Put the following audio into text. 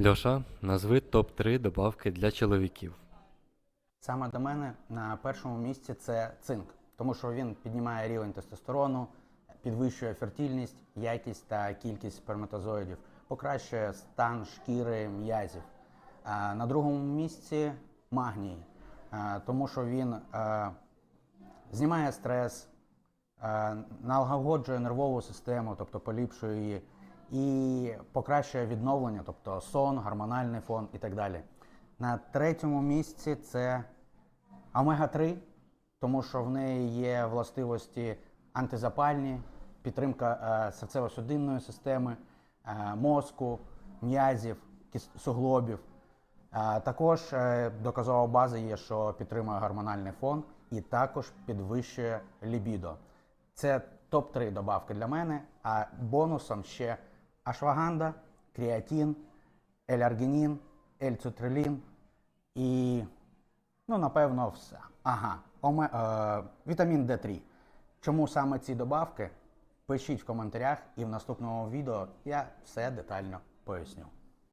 Льоша, назви топ-3 добавки для чоловіків. Саме до мене на першому місці це цинк, тому що він піднімає рівень тестостерону, підвищує фертильність, якість та кількість сперматозоїдів, покращує стан шкіри м'язів. На другому місці магній, тому що він знімає стрес, налагоджує нервову систему, тобто поліпшує її, і покращує відновлення, тобто сон, гормональний фон і так далі. На третьому місці це омега-3, тому що в неї є властивості антизапальні, підтримка е, серцево-судинної системи, е, мозку, м'язів, суглобів. Е, Також доказова база є, що підтримує гормональний фон і також підвищує лібідо. Це топ-3 добавки для мене. А бонусом ще ашваганда, креатин, еляргінін, ельцутрилін і, ну, напевно, все. Ага, оме, е, вітамін D3. Чому саме ці добавки? Пишіть в коментарях, і в наступному відео я все детально поясню.